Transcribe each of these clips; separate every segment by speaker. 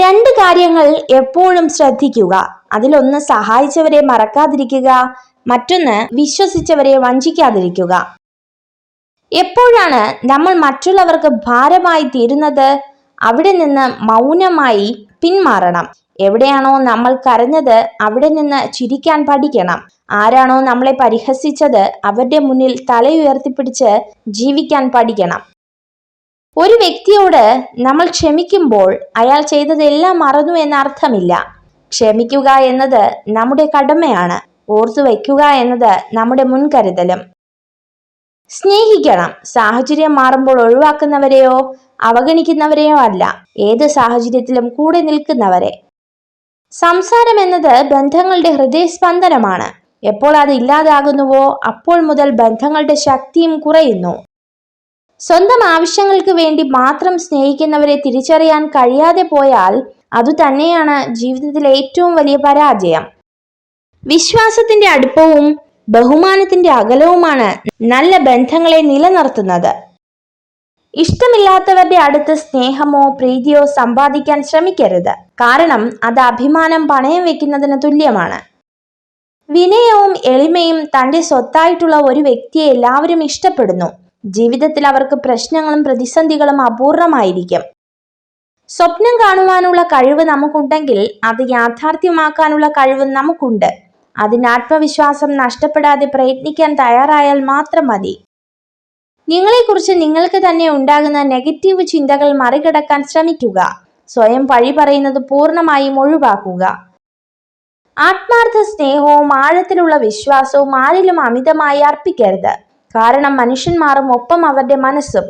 Speaker 1: രണ്ട് കാര്യങ്ങൾ എപ്പോഴും ശ്രദ്ധിക്കുക. അതിലൊന്ന് സഹായിച്ചവരെ മറക്കാതിരിക്കുക. മറ്റൊന്ന് വിശ്വസിച്ചവരെ വഞ്ചിക്കാതിരിക്കുക. എപ്പോഴാണ് നമ്മൾ മറ്റുള്ളവർക്ക് ഭാരമായി തീരുന്നത്? അവിടെ നിന്ന് മൗനമായി പിന്മാറണം. എവിടെയാണോ നമ്മൾ കരഞ്ഞത് അവിടെ നിന്ന് ചിരിക്കാൻ പഠിക്കണം. ആരാണോ നമ്മളെ പരിഹസിച്ചത് അവരുടെ മുന്നിൽ തലയുയർത്തിപ്പിടിച്ച് ജീവിക്കാൻ പഠിക്കണം. ഒരു വ്യക്തിയോട് നമ്മൾ ക്ഷമിക്കുമ്പോൾ അയാൾ ചെയ്തതെല്ലാം മറന്നു എന്ന അർത്ഥമില്ല. ക്ഷമിക്കുക എന്നത് നമ്മുടെ കടമയാണ്. ഓർത്തു വയ്ക്കുക എന്നത് നമ്മുടെ മുൻകരുതലും. സ്നേഹിക്കണം. സാഹചര്യം മാറുമ്പോൾ ഒഴിവാക്കുന്നവരെയോ അവഗണിക്കുന്നവരെയോ അല്ല. ഏത് സാഹചര്യത്തിലും കൂടെ നിൽക്കുന്നവരെ. സംസാരം എന്നത് ബന്ധങ്ങളുടെ ഹൃദയസ്പന്ദനമാണ്. എപ്പോൾ അത് ഇല്ലാതാകുന്നുവോ അപ്പോൾ മുതൽ ബന്ധങ്ങളുടെ ശക്തിയും കുറയുന്നു. സ്വന്തം ആവശ്യങ്ങൾക്ക് വേണ്ടി മാത്രം സ്നേഹിക്കുന്നവരെ തിരിച്ചറിയാൻ കഴിയാതെ പോയാൽ അതുതന്നെയാണ് ജീവിതത്തിലെ ഏറ്റവും വലിയ പരാജയം. വിശ്വാസത്തിന്റെ അടുപ്പവും ബഹുമാനത്തിന്റെ അകലവുമാണ് നല്ല ബന്ധങ്ങളെ നിലനിർത്തുന്നത്. ഇഷ്ടമില്ലാത്തവരുടെ അടുത്ത് സ്നേഹമോ പ്രീതിയോ സമ്പാദിക്കാൻ ശ്രമിക്കരുത്. കാരണം അത് അഭിമാനം പണയം വെക്കുന്നതിന് തുല്യമാണ്. വിനയവും എളിമയും തന്റെ സ്വത്തായിട്ടുള്ള ഒരു വ്യക്തിയെ എല്ലാവരും ഇഷ്ടപ്പെടുന്നു. ജീവിതത്തിൽ അവർക്ക് പ്രശ്നങ്ങളും പ്രതിസന്ധികളും അപൂർണമായിരിക്കും. സ്വപ്നം കാണുവാനുള്ള കഴിവ് നമുക്കുണ്ടെങ്കിൽ അത് യാഥാർത്ഥ്യമാക്കാനുള്ള കഴിവ് നമുക്കുണ്ട്. അതിന് ആത്മവിശ്വാസം നഷ്ടപ്പെടാതെ പ്രയത്നിക്കാൻ തയ്യാറായാൽ മാത്രം മതി. നിങ്ങളെക്കുറിച്ച് നിങ്ങൾക്ക് തന്നെ ഉണ്ടാകുന്ന നെഗറ്റീവ് ചിന്തകൾ മറികടക്കാൻ ശ്രമിക്കുക. സ്വയം വഴി പറയുന്നത് പൂർണമായും ഒഴിവാക്കുക. ആത്മാർത്ഥ സ്നേഹവും ആഴത്തിലുള്ള വിശ്വാസവും ആരിലും അമിതമായി അർപ്പിക്കരുത്. കാരണം മനുഷ്യന്മാരും ഒപ്പം അവരുടെ മനസ്സും.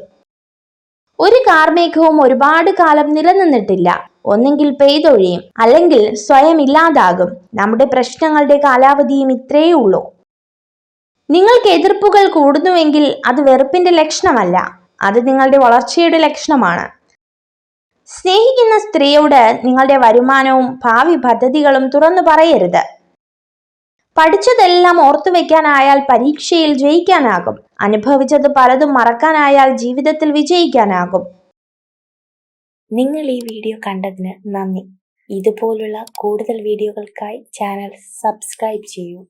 Speaker 1: ഒരു കാർമേഘവും ഒരുപാട് കാലം നിലനിന്നിട്ടില്ല. ഒന്നെങ്കിൽ പെയ്തൊഴിയും അല്ലെങ്കിൽ സ്വയം ഇല്ലാതാകും. നമ്മുടെ പ്രശ്നങ്ങളുടെ കാലാവധിയും ഇത്രയേ ഉള്ളൂ. നിങ്ങൾക്ക് എതിർപ്പുകൾ കൂടുന്നുവെങ്കിൽ അത് വെറുപ്പിന്റെ ലക്ഷണമല്ല. അത് നിങ്ങളുടെ വളർച്ചയുടെ ലക്ഷണമാണ്. സ്നേഹിക്കുന്ന സ്ത്രീയോട് നിങ്ങളുടെ വരുമാനവും ഭാവി പദ്ധതികളും തുറന്നു പറയരുത്. പഠിച്ചതെല്ലാം ഓർത്തു വെക്കാനായാൽ പരീക്ഷയിൽ ജയിക്കാനാകും. അനുഭവിച്ചത് പലതും മറക്കാനായാൽ ജീവിതത്തിൽ വിജയിക്കാനാകും.
Speaker 2: നിങ്ങൾ ഈ വീഡിയോ കണ്ടതിന് നന്ദി. ഇതുപോലുള്ള കൂടുതൽ വീഡിയോകൾക്കായി ചാനൽ സബ്സ്ക്രൈബ് ചെയ്യൂ.